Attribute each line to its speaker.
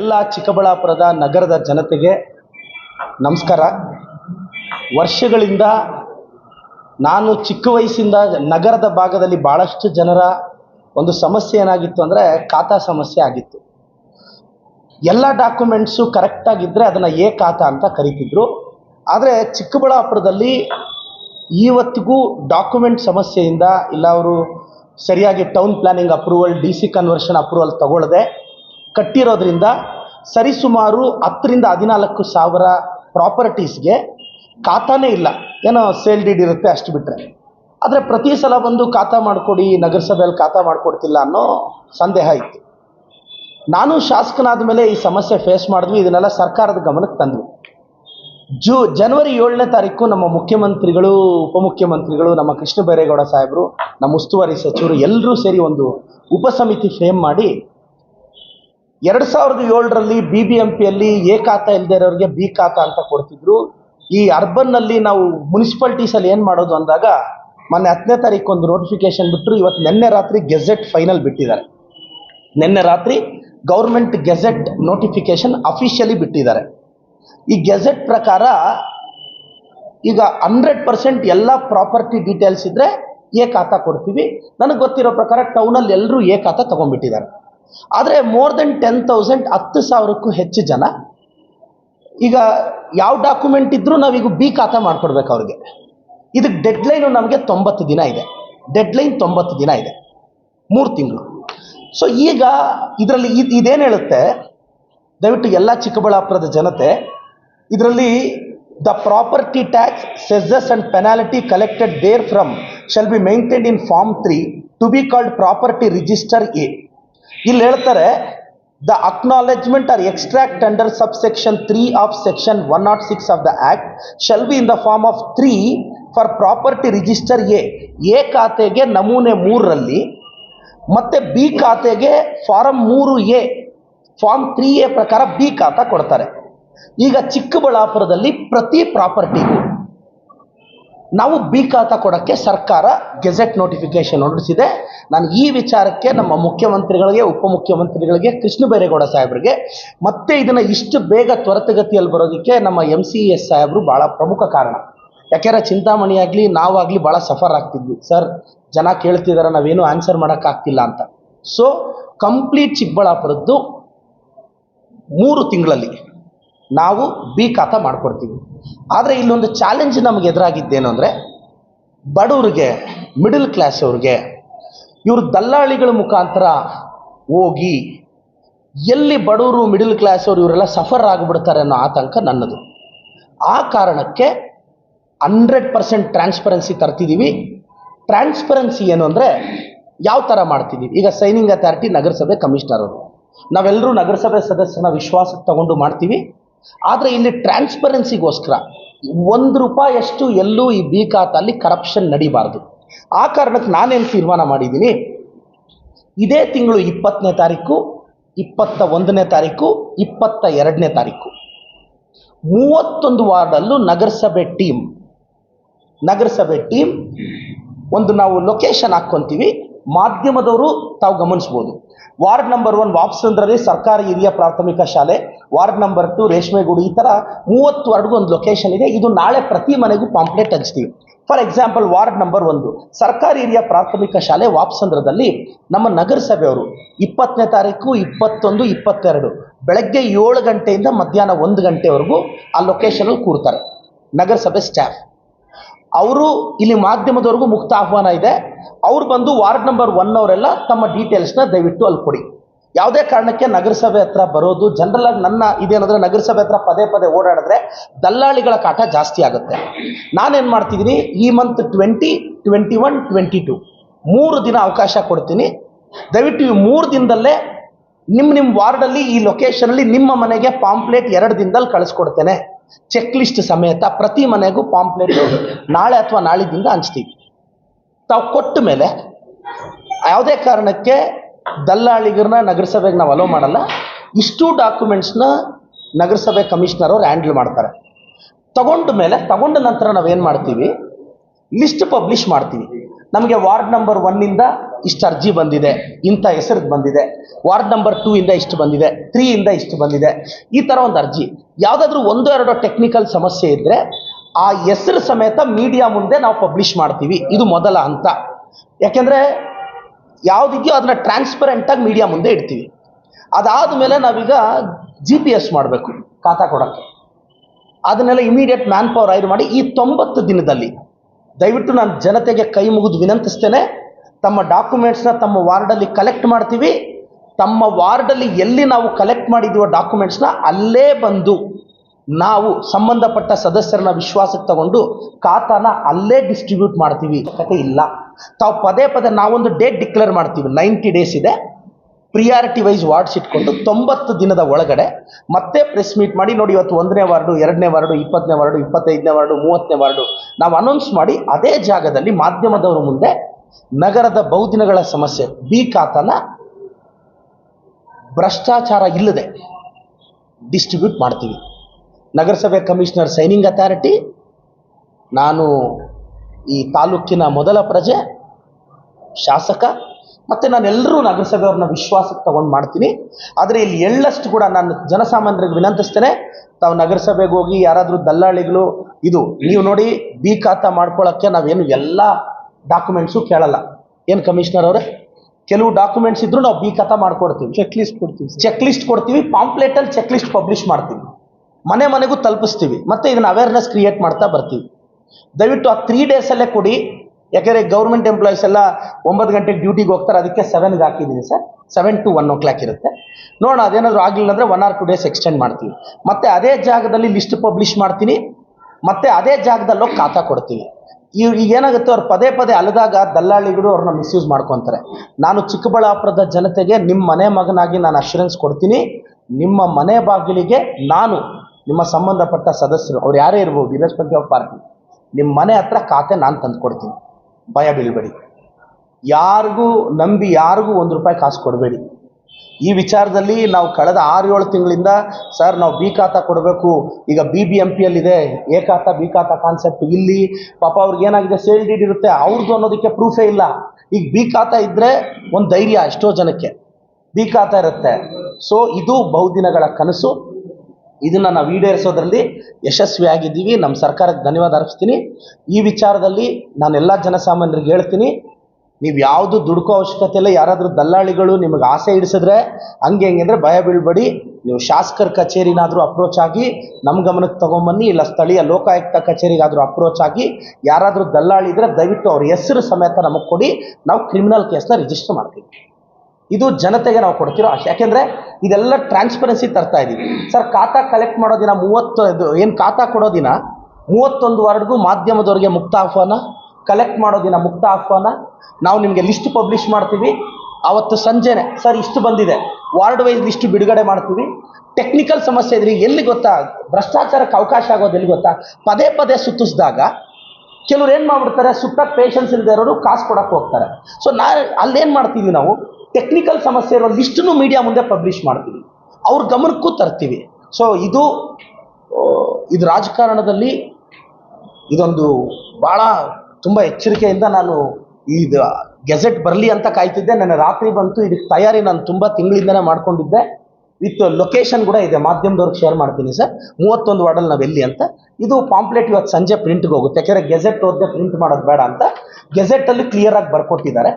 Speaker 1: ಎಲ್ಲ ಚಿಕ್ಕಬಳ್ಳಾಪುರದ ನಗರದ ಜನತೆಗೆ ನಮಸ್ಕಾರ. ವರ್ಷಗಳಿಂದ ನಾನು ಚಿಕ್ಕ ವಯಸ್ಸಿಂದ ನಗರದ ಭಾಗದಲ್ಲಿ ಭಾಳಷ್ಟು ಜನರ ಒಂದು ಸಮಸ್ಯೆ ಏನಾಗಿತ್ತು ಅಂದರೆ ಖಾತಾ ಸಮಸ್ಯೆ ಆಗಿತ್ತು. ಎಲ್ಲ ಡಾಕ್ಯುಮೆಂಟ್ಸು ಕರೆಕ್ಟಾಗಿದ್ದರೆ ಅದನ್ನು ಏ ಖಾತಾ ಅಂತ ಕರಿತಿದ್ರು. ಆದರೆ ಚಿಕ್ಕಬಳ್ಳಾಪುರದಲ್ಲಿ ಇವತ್ತಿಗೂ ಡಾಕ್ಯುಮೆಂಟ್ ಸಮಸ್ಯೆಯಿಂದ ಇಲ್ಲ ಅವರು ಸರಿಯಾಗಿ town planning approval D C conversion approval ತಗೊಳ್ಳದೆ ಕಟ್ಟಿರೋದ್ರಿಂದ ಸರಿಸುಮಾರು ಹತ್ತರಿಂದ ಹದಿನಾಲ್ಕು ಸಾವಿರ ಪ್ರಾಪರ್ಟೀಸ್ಗೆ ಖಾತಾನೇ ಇಲ್ಲ. ಏನೋ ಸೇಲ್ ಡೀಡ್ ಇರುತ್ತೆ ಅಷ್ಟು ಬಿಟ್ಟರೆ ಆದರೆ ಪ್ರತಿ ಸಲ ಬಂದು ಖಾತಾ ಮಾಡಿಕೊಡಿ, ನಗರಸಭೆಯಲ್ಲಿ ಖಾತಾ ಮಾಡಿಕೊಡ್ತಿಲ್ಲ ಅನ್ನೋ ಸಂದೇಹ ಇತ್ತು. ನಾನು ಶಾಸಕನಾದ ಮೇಲೆ ಈ ಸಮಸ್ಯೆ ಫೇಸ್ ಮಾಡಿದ್ವಿ, ಇದನ್ನೆಲ್ಲ ಸರ್ಕಾರದ ಗಮನಕ್ಕೆ ತಂದ್ವಿ. ಜೂ, ಜನವರಿ ಏಳನೇ ತಾರೀಕು ನಮ್ಮ ಮುಖ್ಯಮಂತ್ರಿಗಳು, ಉಪಮುಖ್ಯಮಂತ್ರಿಗಳು, ನಮ್ಮ ಕೃಷ್ಣ ಬೈರೇಗೌಡ ಸಾಹೇಬರು, ನಮ್ಮ ಉಸ್ತುವಾರಿ ಸಚಿವರು ಎಲ್ಲರೂ ಸೇರಿ ಒಂದು ಉಪಸಮಿತಿ ಫ್ರೇಮ್ ಮಾಡಿ ಎರಡು ಸಾವಿರದ ಏಳರಲ್ಲಿ ಬಿ ಬಿ ಎಂ ಪಿಯಲ್ಲಿ ಎ ಖಾತಾ ಇಲ್ಲದೆ ಇರೋರಿಗೆ ಬಿ ಖಾತಾ ಅಂತ ಕೊಡ್ತಿದ್ರು. ಈ ಅರ್ಬನ್ನಲ್ಲಿ ನಾವು ಮುನ್ಸಿಪಾಲ್ಟೀಸಲ್ಲಿ ಏನು ಮಾಡೋದು ಅಂದಾಗ, ಮೊನ್ನೆ ಹತ್ತನೇ ತಾರೀಕು ಒಂದು ನೋಟಿಫಿಕೇಶನ್ ಬಿಟ್ಟರು ಇವತ್ತು ನಿನ್ನೆ ರಾತ್ರಿ ಗೆಜೆಟ್ ಫೈನಲ್ ಬಿಟ್ಟಿದ್ದಾರೆ. ನಿನ್ನೆ ರಾತ್ರಿ ಗೌರ್ಮೆಂಟ್ ಗೆಜೆಟ್ ನೋಟಿಫಿಕೇಶನ್ ಅಫಿಷಿಯಲಿ ಬಿಟ್ಟಿದ್ದಾರೆ. ಈ ಗೆಜೆಟ್ ಪ್ರಕಾರ ಈಗ ಹಂಡ್ರೆಡ್ ಪರ್ಸೆಂಟ್ ಎಲ್ಲ ಪ್ರಾಪರ್ಟಿ ಡೀಟೇಲ್ಸ್ ಇದ್ದರೆ ಎ ಖಾತಾ ಕೊಡ್ತೀವಿ. ನನಗೆ ಗೊತ್ತಿರೋ ಪ್ರಕಾರ ಟೌನಲ್ಲಿ ಎಲ್ಲರೂ ಎ ಖಾತಾ ತೊಗೊಂಡ್ಬಿಟ್ಟಿದ್ದಾರೆ. ಆದರೆ ಮೋರ್ ದೆನ್ ಟೆನ್ ತೌಸಂಡ್ ಹತ್ತು ಸಾವಿರಕ್ಕೂ ಹೆಚ್ಚು ಜನ ಈಗ ಯಾವ ಡಾಕ್ಯುಮೆಂಟ್ ಇದ್ದರೂ ನಾವೀಗ ಬಿ ಖಾತಾ ಮಾಡಿಕೊಡ್ಬೇಕು ಅವ್ರಿಗೆ. ಇದಕ್ಕೆ ಡೆಡ್ಲೈನು ನಮಗೆ ತೊಂಬತ್ತು ದಿನ ಇದೆ. ಡೆಡ್ಲೈನ್ ತೊಂಬತ್ತು ದಿನ ಇದೆ. ಮೂರು ತಿಂಗಳು. ಸೊ ಈಗ ಇದರಲ್ಲಿ ಇದು ಇದೇನು ಹೇಳುತ್ತೆ? ದಯವಿಟ್ಟು ಎಲ್ಲ ಚಿಕ್ಕಬಳ್ಳಾಪುರದ ಜನತೆ, ಇದರಲ್ಲಿ the property tax cesses and penalty collected there from shall be maintained in form three to be called property register A ಇಲ್ಲಿ ಹೇಳ್ತಾರೆ the acknowledgement or extract under sub section three of section one naught six of the act shall be in the form of three for property register A A ಖಾತೆಗೆ ನಮೂನೆ ಮೂರರಲ್ಲಿ, ಮತ್ತು B ಖಾತೆಗೆ form ಮೂರು A form three A ಪ್ರಕಾರ B ಖಾತಾ ಕೊಡ್ತಾರೆ. ಈಗ ಚಿಕ್ಕಬಳ್ಳಾಪುರದಲ್ಲಿ ಪ್ರತಿ ಪ್ರಾಪರ್ಟಿಗೂ ನಾವು ಬಿ ಖಾತಾ ಕೊಡೋಕ್ಕೆ ಸರ್ಕಾರ ಗೆಜೆಟ್ ನೋಟಿಫಿಕೇಶನ್ ಹೊರಡಿಸಿದೆ. ನಾನು ಈ ವಿಚಾರಕ್ಕೆ ನಮ್ಮ ಮುಖ್ಯಮಂತ್ರಿಗಳಿಗೆ ಉಪಮುಖ್ಯಮಂತ್ರಿಗಳಿಗೆ ಕೃಷ್ಣ ಬೈರೇಗೌಡ ಸಾಹೇಬರಿಗೆ, ಮತ್ತೆ ಇದನ್ನು ಇಷ್ಟು ಬೇಗ ತ್ವರಿತಗತಿಯಲ್ಲಿ ಬರೋದಕ್ಕೆ ನಮ್ಮ ಎಂ ಸಿ ಎಸ್ ಸಾಹೇಬರು ಭಾಳ ಪ್ರಮುಖ ಕಾರಣ. ಯಾಕೆಂದರೆ ಚಿಂತಾಮಣಿ ಆಗಲಿ ನಾವಾಗಲಿ ಭಾಳ ಸಫರ್ ಆಗ್ತಿದ್ವಿ. ಸರ್, ಜನ ಕೇಳ್ತಿದ್ದಾರೆ ನಾವೇನು ಆನ್ಸರ್ ಮಾಡೋಕ್ಕಾಗ್ತಿಲ್ಲ ಅಂತ. ಸೊ ಕಂಪ್ಲೀಟ್ ಚಿಕ್ಕಬಳ್ಳಾಪುರದ್ದು ಮೂರು ತಿಂಗಳಲ್ಲಿ. ನಾವು ಬಿ ಖಾತಾ ಮಾಡಿಕೊಡ್ತೀವಿ. ಆದರೆ ಇಲ್ಲೊಂದು ಚಾಲೆಂಜ್ ನಮಗೆ ಎದುರಾಗಿದ್ದೇನು ಅಂದರೆ, ಬಡವ್ರಿಗೆ ಮಿಡಲ್ ಕ್ಲಾಸ್ ಅವ್ರಿಗೆ, ಇವರು ದಲ್ಲಾಳಿಗಳ ಮುಖಾಂತರ ಹೋಗಿ ಎಲ್ಲಿ ಬಡವರು ಮಿಡಲ್ ಕ್ಲಾಸ್ ಅವರು ಇವರೆಲ್ಲ ಸಫರ್ ಆಗಿಬಿಡ್ತಾರೆ ಅನ್ನೋ ಆತಂಕ ನನ್ನದು. ಆ ಕಾರಣಕ್ಕೆ ಹಂಡ್ರೆಡ್ ಪರ್ಸೆಂಟ್ ಟ್ರಾನ್ಸ್ಪರೆನ್ಸಿ ತರ್ತಿದ್ದೀವಿ ಟ್ರಾನ್ಸ್ಪರೆನ್ಸಿ ಏನು ಅಂದರೆ, ಯಾವ ಥರ ಮಾಡ್ತಿದ್ದೀವಿ ಈಗ ಸೈನಿಂಗ್ ಅಥಾರಿಟಿ ನಗರಸಭೆ ಕಮಿಷನರ್ ಅವರು. ನಾವೆಲ್ಲರೂ ನಗರಸಭೆ ಸದಸ್ಯನ ವಿಶ್ವಾಸಕ್ಕೆ ತಗೊಂಡು ಮಾಡ್ತೀವಿ. ಆದರೆ ಇಲ್ಲಿ ಟ್ರಾನ್ಸ್ಪರೆನ್ಸಿಗೋಸ್ಕರ ಒಂದು ರೂಪಾಯಷ್ಟು ಎಲ್ಲೂ ಈ ಬಿ ಖಾತಲ್ಲಿ ಕರಪ್ಷನ್ ನಡಿಬಾರ್ದು. ಆ ಕಾರಣಕ್ಕೆ ನಾನೇನು ತೀರ್ಮಾನ ಮಾಡಿದ್ದೀನಿ? ಇದೇ ತಿಂಗಳು ಇಪ್ಪತ್ತನೇ ತಾರೀಕು, ಇಪ್ಪತ್ತ ಒಂದನೇ ತಾರೀಕು, ಇಪ್ಪತ್ತ ಎರಡನೇ ತಾರೀಕು. ಮೂವತ್ತೊಂದು ವಾರ್ಡಲ್ಲೂ ನಗರಸಭೆ ಟೀಮ್ ನಗರಸಭೆ ಟೀಮ್ ಒಂದು ನಾವು ಲೊಕೇಶನ್ ಹಾಕ್ಕೊಂತೀವಿ. ಮಾಧ್ಯಮದವರು ತಾವು ಗಮನಿಸ್ಬೋದು. ವಾರ್ಡ್ ನಂಬರ್ ಒನ್ ವಾಪ್ಸಂದ್ರಲ್ಲಿ ಸರ್ಕಾರಿ ಹಿರಿಯ ಪ್ರಾಥಮಿಕ ಶಾಲೆ, ವಾರ್ಡ್ ನಂಬರ್ ಟು ರೇಷ್ಮೆಗೂಡು, ಈ ಥರ ಮೂವತ್ತು ವಾರ್ಡ್ಗೂ ಒಂದು ಲೊಕೇಶನ್ ಇದೆ. ಇದು ನಾಳೆ ಪ್ರತಿ ಮನೆಗೂ ಪಾಂಪ್ಲೆಟ್ ಹಂಚ್ತೀವಿ. ಫಾರ್ ಎಕ್ಸಾಂಪಲ್ ವಾರ್ಡ್ ನಂಬರ್ ಒಂದು, ಸರ್ಕಾರಿ ಹಿರಿಯ ಪ್ರಾಥಮಿಕ ಶಾಲೆ ವಾಪ್ಸಂದ್ರದಲ್ಲಿ ನಮ್ಮ ನಗರಸಭೆಯವರು ಇಪ್ಪತ್ತನೇ ತಾರೀಕು, ಇಪ್ಪತ್ತೊಂದು, ಇಪ್ಪತ್ತೆರಡು ಬೆಳಗ್ಗೆ ಏಳು ಗಂಟೆಯಿಂದ ಮಧ್ಯಾಹ್ನ ಒಂದು ಗಂಟೆವರೆಗೂ ಆ ಲೊಕೇಶನಲ್ಲಿ ಕೂರ್ತಾರೆ. ನಗರಸಭೆ ಸ್ಟಾಫ್ ಅವರು ಇಲ್ಲಿ ಮಾಧ್ಯಮದವರೆಗೂ ಮುಕ್ತ ಆಹ್ವಾನ ಇದೆ. ಅವ್ರು ಬಂದು ವಾರ್ಡ್ ನಂಬರ್ ಒನ್ ಅವರೆಲ್ಲ ತಮ್ಮ ಡೀಟೇಲ್ಸ್ನ ದಯವಿಟ್ಟು ಅಲ್ಲಿ ಕೊಡಿ. ಯಾವುದೇ ಕಾರಣಕ್ಕೆ ನಗರಸಭೆ ಹತ್ರ ಬರೋದು ಜನರಲ್ ಆಗಿ ನನ್ನ ಇದೇನಂದ್ರೆ ನಗರಸಭೆ ಹತ್ರ ಪದೇ ಪದೇ ಓಡಾಡಿದ್ರೆ ದಲ್ಲಾಳಿಗಳ ಕಾಟ ಜಾಸ್ತಿ ಆಗುತ್ತೆ. ನಾನೇನು ಮಾಡ್ತಿದ್ದೀನಿ? ಈ month twenty twenty one twenty two ಮೂರು ದಿನ ಅವಕಾಶ ಕೊಡ್ತೀನಿ. ದಯವಿಟ್ಟು ಈ ಮೂರು ದಿನದಲ್ಲೇ ನಿಮ್ಮ ನಿಮ್ಮ ವಾರ್ಡಲ್ಲಿ ಈ ಲೊಕೇಶನಲ್ಲಿ ನಿಮ್ಮ ಮನೆಗೆ ಪಾಂಪ್ಲೇಟ್ ಎರಡು ದಿನದಲ್ಲಿ ಕಳಿಸ್ಕೊಡ್ತೇನೆ. ಚೆಕ್ ಲಿಸ್ಟ್ ಸಮೇತ ಪ್ರತಿ ಮನೆಗೂ ಪಾಂಪ್ಲೆಟ್ ನಾಳೆ ಅಥವಾ ನಾಳಿದ್ದಿಂದ ಹಂಚ್ತೀವಿ. ತಾವು ಕೊಟ್ಟ ಮೇಲೆ ಯಾವುದೇ ಕಾರಣಕ್ಕೆ ದಲ್ಲಾಳಿಗರನ್ನ ನಗರಸಭೆಗೆ ನಾವು ಅಲೋ ಮಾಡಲ್ಲ. ಇಷ್ಟು ಡಾಕ್ಯುಮೆಂಟ್ಸ್ನ ನಗರಸಭೆ ಕಮಿಷನರ್ ಅವ್ರು ಹ್ಯಾಂಡಲ್ ಮಾಡ್ತಾರೆ. ತಗೊಂಡ ಮೇಲೆ, ತಗೊಂಡ ನಂತರ ನಾವೇನು ಮಾಡ್ತೀವಿ? ಲಿಸ್ಟ್ ಪಬ್ಲಿಷ್ ಮಾಡ್ತೀವಿ. ನಮಗೆ ವಾರ್ಡ್ ನಂಬರ್ ಒನ್ನಿಂದ ಇಷ್ಟು ಅರ್ಜಿ ಬಂದಿದೆ, ಇಂಥ ಹೆಸರಿಗೆ ಬಂದಿದೆ, ವಾರ್ಡ್ ನಂಬರ್ ಟೂ ಇಂದ ಇಷ್ಟು ಬಂದಿದೆ, ತ್ರೀ ಇಂದ ಇಷ್ಟು ಬಂದಿದೆ, ಈ ಥರ ಒಂದು ಅರ್ಜಿ. ಯಾವುದಾದ್ರೂ ಒಂದು ಎರಡೋ ಟೆಕ್ನಿಕಲ್ ಸಮಸ್ಯೆ ಇದ್ದರೆ ಆ ಹೆಸರು ಸಮೇತ ಮೀಡಿಯಾ ಮುಂದೆ ನಾವು ಪಬ್ಲಿಷ್ ಮಾಡ್ತೀವಿ. ಇದು ಮೊದಲ ಹಂತ. ಯಾಕೆಂದರೆ ಯಾವುದಿದೆಯೋ ಅದನ್ನ ಟ್ರಾನ್ಸ್ಪರೆಂಟಾಗಿ ಮೀಡಿಯಾ ಮುಂದೆ ಇಡ್ತೀವಿ. ಅದಾದ ಮೇಲೆ ನಾವೀಗ ಜಿ ಪಿ ಎಸ್ ಮಾಡಬೇಕು, ಖಾತಾ ಕೊಡೋಕ್ಕೆ. ಅದನ್ನೆಲ್ಲ ಇಮಿಡಿಯೇಟ್ ಮ್ಯಾನ್ ಪವರ್ ಐದು ಮಾಡಿ ಈ ತೊಂಬತ್ತು ದಿನದಲ್ಲಿ, ದಯವಿಟ್ಟು ನಾನು ಜನತೆಗೆ ಕೈ ಮುಗಿದು ವಿನಂತಿಸ್ತೇನೆ ತಮ್ಮ ಡಾಕ್ಯುಮೆಂಟ್ಸ್ನ ತಮ್ಮ ವಾರ್ಡಲ್ಲಿ ಕಲೆಕ್ಟ್ ಮಾಡ್ತೀವಿ. ತಮ್ಮ ವಾರ್ಡಲ್ಲಿ ಎಲ್ಲಿ ನಾವು ಕಲೆಕ್ಟ್ ಮಾಡಿದ್ದೀವೋ ಡಾಕ್ಯುಮೆಂಟ್ಸ್ನ ಅಲ್ಲೇ ಬಂದು ನಾವು ಸಂಬಂಧಪಟ್ಟ ಸದಸ್ಯರನ್ನ ವಿಶ್ವಾಸಕ್ಕೆ ತಗೊಂಡು ಖಾತಾನ ಅಲ್ಲೇ ಡಿಸ್ಟ್ರಿಬ್ಯೂಟ್ ಮಾಡ್ತೀವಿ. ಕತೆ ಇಲ್ಲ. ತಾವು ಪದೇ ಪದೇ ನಾವೊಂದು ಡೇಟ್ ಡಿಕ್ಲೇರ್ ಮಾಡ್ತೀವಿ. ನೈಂಟಿ ಡೇಸ್ ಇದೆ. ಪ್ರಿಯಾರಿಟಿ ವೈಸ್ ವಾರ್ಡ್ಸ್ ಇಟ್ಕೊಂಡು ತೊಂಬತ್ತು ದಿನದ ಒಳಗಡೆ ಮತ್ತೆ ಪ್ರೆಸ್ ಮೀಟ್ ಮಾಡಿ ನೋಡಿ ಇವತ್ತು ಒಂದನೇ ವಾರ್ಡು, ಎರಡನೇ ವಾರ್ಡು, ಇಪ್ಪತ್ತನೇ ವಾರ್ಡು, ಇಪ್ಪತ್ತೈದನೇ ವಾರ್ಡು, ಮೂವತ್ತನೇ ವಾರ್ಡು ನಾವು ಅನೌನ್ಸ್ ಮಾಡಿ ಅದೇ ಜಾಗದಲ್ಲಿ ಮಾಧ್ಯಮದವರ ಮುಂದೆ ನಗರದ ಬಹುದಿನಗಳ ಸಮಸ್ಯೆ. ಬಿ ಖಾತನ ಭ್ರಷ್ಟಾಚಾರ ಇಲ್ಲದೆ ಡಿಸ್ಟ್ರಿಬ್ಯೂಟ್ ಮಾಡ್ತೀವಿ. ನಗರಸಭೆ ಕಮಿಷನರ್ ಸೈನಿಂಗ್ ಅಥಾರಿಟಿ ನಾನು ಈ ತಾಲೂಕಿನ ಮೊದಲ ಪ್ರಜೆ, ಶಾಸಕ, ಮತ್ತು ನಾನೆಲ್ಲರೂ ನಗರಸಭೆಯವ್ರನ್ನ ವಿಶ್ವಾಸಕ್ಕೆ ತಗೊಂಡು ಮಾಡ್ತೀನಿ. ಆದರೆ ಇಲ್ಲಿ ಎಳ್ಳಷ್ಟು ಕೂಡ ನಾನು ಜನಸಾಮಾನ್ಯರಿಗೆ ವಿನಂತಿಸ್ತೇನೆ, ತಾವು ನಗರಸಭೆಗೆ ಹೋಗಿ ಯಾರಾದರೂ ದಲ್ಲಾಳಿಗಳು, ಇದು ನೀವು ನೋಡಿ ಬಿ ಖಾತಾ ಮಾಡ್ಕೊಳ್ಳೋಕ್ಕೆ ನಾವೇನು ಎಲ್ಲ ಡಾಕ್ಯುಮೆಂಟ್ಸು ಕೇಳಲ್ಲ. ಏನು ಕಮಿಷನರ್ ಅವರೇ? ಕೆಲವು ಡಾಕ್ಯುಮೆಂಟ್ಸ್ ಇದ್ರೂ ನಾವು ಬಿ ಖಾತಾ ಮಾಡ್ಕೊಡ್ತೀವಿ. ಚೆಕ್ ಲಿಸ್ಟ್ ಕೊಡ್ತೀವಿ ಚೆಕ್ ಲಿಸ್ಟ್ ಕೊಡ್ತೀವಿ. ಪಾಂಪ್ಲೆಟಲ್ಲಿ ಚೆಕ್ ಲಿಸ್ಟ್ ಪಬ್ಲಿಷ್ ಮಾಡ್ತೀವಿ. ಮನೆ ಮನೆಗೂ ತಲುಪಿಸ್ತೀವಿ. ಮತ್ತು ಇದನ್ನ ಅವೇರ್ನೆಸ್ ಕ್ರಿಯೇಟ್ ಮಾಡ್ತಾ ಬರ್ತೀವಿ. ದಯವಿಟ್ಟು ಆ ತ್ರೀ ಡೇಸಲ್ಲೇ ಕೊಡಿ. ಯಾಕೆಂದರೆ ಗೌರ್ಮೆಂಟ್ ಎಂಪ್ಲಾಯೀಸ್ ಎಲ್ಲ ಒಂಬತ್ತು ಗಂಟೆಗೆ ಡ್ಯೂಟಿಗೆ ಹೋಗ್ತಾರೆ. ಅದಕ್ಕೆ ಸೆವೆನ್ಗೆ ಹಾಕಿದ್ದೀನಿ sir. Seven to one o'clock ಇರುತ್ತೆ. ನೋಡೋಣ ಅದೇನಾದರೂ ಆಗಲಿಲ್ಲ ಅಂದರೆ one or two days extend ಮಾಡ್ತೀವಿ. ಮತ್ತು ಅದೇ ಜಾಗದಲ್ಲಿ ಲಿಸ್ಟ್ ಪಬ್ಲಿಷ್ ಮಾಡ್ತೀನಿ. ಮತ್ತು ಅದೇ ಜಾಗದಲ್ಲೋಗಿ ಹೋಗಿ ಖಾತಾ ಕೊಡ್ತೀವಿ. ಈಗ ಏನಾಗುತ್ತೆ ಅವ್ರು ಪದೇ ಪದೇ ಅಲೆದಾಗ ದಲ್ಲಾಳಿಗಳು ಅವ್ರನ್ನ ಮಿಸ್ಯೂಸ್ ಮಾಡ್ಕೊತಾರೆ. ನಾನು ಚಿಕ್ಕಬಳ್ಳಾಪುರದ ಜನತೆಗೆ ನಿಮ್ಮ ಮನೆ ಮಗನಾಗಿ ನಾನು ಅಶ್ಯೂರೆನ್ಸ್ ಕೊಡ್ತೀನಿ. ನಿಮ್ಮ ಮನೆ ಬಾಗಿಲಿಗೆ ನಾನು ನಿಮ್ಮ ಸಂಬಂಧಪಟ್ಟ ಸದಸ್ಯರು, ಅವ್ರು ಯಾರೇ ಇರ್ಬೋದು ವಿರೋಧ ಆಫ್ ಪಾರ್ಟಿ ನಿಮ್ಮ ಮನೆ ಹತ್ರ ಖಾತೆ ನಾನು ತಂದು ಕೊಡ್ತೀನಿ. ಭಯ ಬೀಳ್ಬೇಡಿ. ಯಾರಿಗೂ ನಂಬಿ ಯಾರಿಗೂ ಒಂದು ರೂಪಾಯಿ ಕಾಸು ಕೊಡಬೇಡಿ. ಈ ವಿಚಾರದಲ್ಲಿ ನಾವು ಕಳೆದ ಆರು ಏಳು ತಿಂಗಳಿಂದ, ಸರ್, ನಾವು ಬಿ ಖಾತಾ ಕೊಡಬೇಕು. ಈಗ B B M ಪಿಯಲ್ಲಿದೆ. A khata, B khata concept ಇಲ್ಲಿ. ಪಾಪ ಅವ್ರಿಗೆ ಏನಾಗಿದೆ? ಸೇಲ್ ಡೀಡ್ ಇರುತ್ತೆ. ಅವ್ರದ್ದು ಅನ್ನೋದಕ್ಕೆ ಪ್ರೂಫೇ ಇಲ್ಲ. ಈಗ ಬಿ ಖಾತಾ ಇದ್ದರೆ ಒಂದು ಧೈರ್ಯ ಎಷ್ಟೋ ಜನಕ್ಕೆ. ಬಿ ಖಾತಾ ಇರುತ್ತೆ. ಸೊ ಇದು ಬಹುದಿನಗಳ ಕನಸು. ಇದನ್ನು ನಾವು ಈಡೇರಿಸೋದ್ರಲ್ಲಿ ಯಶಸ್ವಿಯಾಗಿದ್ದೀವಿ. ನಮ್ಮ ಸರ್ಕಾರಕ್ಕೆ ಧನ್ಯವಾದ ಅರ್ಪಿಸ್ತೀನಿ. ಈ ವಿಚಾರದಲ್ಲಿ ನಾನು ಎಲ್ಲ ಜನಸಾಮಾನ್ಯರಿಗೆ ಹೇಳ್ತೀನಿ. ನೀವು ಯಾವುದು ದುಡ್ಕೋ ಅವಶ್ಯಕತೆ ಇಲ್ಲ, ಯಾರಾದರೂ ದಲ್ಲಾಳಿಗಳು ನಿಮಗೆ ಆಸೆ ಇಡಿಸಿದ್ರೆ ಹಂಗೆ ಹೆಂಗೆ ಅಂದರೆ ಭಯ ಬೀಳ್ಬೇಡಿ. ನೀವು ಶಾಸಕರ ಕಚೇರಿನಾದರೂ ಅಪ್ರೋಚ್ ಆಗಿ ನಮ್ಮ ಗಮನಕ್ಕೆ ತೊಗೊಂಬನ್ನಿ, ಇಲ್ಲ ಸ್ಥಳೀಯ ಲೋಕಾಯುಕ್ತ ಕಚೇರಿಗಾದರೂ ಅಪ್ರೋಚ್ ಆಗಿ. ಯಾರಾದರೂ ದಲ್ಲಾಳಿ ಇದ್ದರೆ ದಯವಿಟ್ಟು ಅವ್ರ ಹೆಸರು ಸಮೇತ ನಮಗೆ ಕೊಡಿ. ನಾವು ಕ್ರಿಮಿನಲ್ ಕೇಸ್ನ ರಿಜಿಸ್ಟರ್ ಮಾಡ್ತೀವಿ. ಇದು ಜನತೆಗೆ ನಾವು ಕೊಡ್ತಿರೋ ಆಶೆ ಯಾಕೆಂದರೆ ಇದೆಲ್ಲ ಟ್ರಾನ್ಸ್ಪರೆನ್ಸಿ ತರ್ತಾ ಇದ್ದೀವಿ ಸರ್, ಖಾತಾ ಕಲೆಕ್ಟ್ ಮಾಡೋ ದಿನ ಮೂವತ್ತು, ಏನು ಖಾತಾ ಕೊಡೋ ದಿನ ಮೂವತ್ತೊಂದು ವಾರ್ಡ್ಗೂ ಮಾಧ್ಯಮದವ್ರಿಗೆ ಮುಕ್ತ ಆಹ್ವಾನ? ಕಲೆಕ್ಟ್ ಮಾಡೋ ದಿನ ಮುಕ್ತ ಆಹ್ವಾನ ನಾವು ನಿಮಗೆ ಲಿಸ್ಟ್ ಪಬ್ಲಿಷ್ ಮಾಡ್ತೀವಿ. ಅವತ್ತು ಸಂಜೆನೆ, ಸರ್ ಇಷ್ಟು ಬಂದಿದೆ. ವಾರ್ಡ್ ವೈಸ್ ಲಿಸ್ಟ್ ಬಿಡುಗಡೆ ಮಾಡ್ತೀವಿ. ಟೆಕ್ನಿಕಲ್ ಸಮಸ್ಯೆ ಇದ್ರಿ ಎಲ್ಲಿ ಗೊತ್ತಾ? ಭ್ರಷ್ಟಾಚಾರಕ್ಕೆ ಅವಕಾಶ ಆಗೋದು ಎಲ್ಲಿ ಗೊತ್ತಾ? ಪದೇ ಪದೇ ಸುತ್ತಿಸಿದಾಗ ಕೆಲವ್ರು ಏನು ಮಾಡ್ಬಿಡ್ತಾರೆ? ಸುತ್ತಕ್ಕೆ ಪೇಷನ್ಸ್ ಇಲ್ಲದೆ ಇರೋರು ಕಾಸು ಕೊಡೋಕ್ಕೆ ಹೋಗ್ತಾರೆ. ಸೊ ನಾ ಅಲ್ಲೇನು ಮಾಡ್ತೀವಿ ನಾವು? ಟೆಕ್ನಿಕಲ್ ಸಮಸ್ಯೆ ಇರೋ ಲಿಸ್ಟನ್ನು ಮೀಡಿಯಾ ಮುಂದೆ ಪಬ್ಲಿಷ್ ಮಾಡ್ತೀವಿ. ಅವ್ರ ಗಮನಕ್ಕೂ ತರ್ತೀವಿ. ಸೊ ಇದು ಇದು ರಾಜಕಾರಣದಲ್ಲಿ ಇದೊಂದು ಭಾಳ ತುಂಬ ಎಚ್ಚರಿಕೆಯಿಂದ ನಾನು ಇದು ಗೆಜೆಟ್ ಬರಲಿ ಅಂತ ಕಾಯ್ತಿದ್ದೆ. ನನ್ನ ರಾತ್ರಿ ಬಂತು, ಇದಕ್ಕೆ ತಯಾರಿ ನಾನು ತುಂಬ ತಿಂಗಳಿಂದನೇ ಮಾಡ್ಕೊಂಡಿದ್ದೆ. ವಿತ್ ಲೊಕೇಶನ್ ಕೂಡ ಇದೆ, ಮಾಧ್ಯಮದವ್ರಿಗೆ ಶೇರ್ ಮಾಡ್ತೀನಿ ಸರ್. ಮೂವತ್ತೊಂದು ವಾರ್ಡಲ್ಲಿ ನಾವು ಎಲ್ಲಿ ಅಂತ. ಇದು ಪಾಂಪ್ಲೆಟ್ ಇವತ್ತು ಸಂಜೆ ಪ್ರಿಂಟ್ಗೆ ಹೋಗುತ್ತೆ. ಯಾಕೆಂದರೆ ಗೆಜೆಟ್ ಓದದೆ ಪ್ರಿಂಟ್ ಮಾಡೋದು ಬೇಡ ಅಂತ. ಗೆಜೆಟಲ್ಲಿ ಕ್ಲಿಯರಾಗಿ ಬರ್ಕೊಟ್ಟಿದ್ದಾರೆ.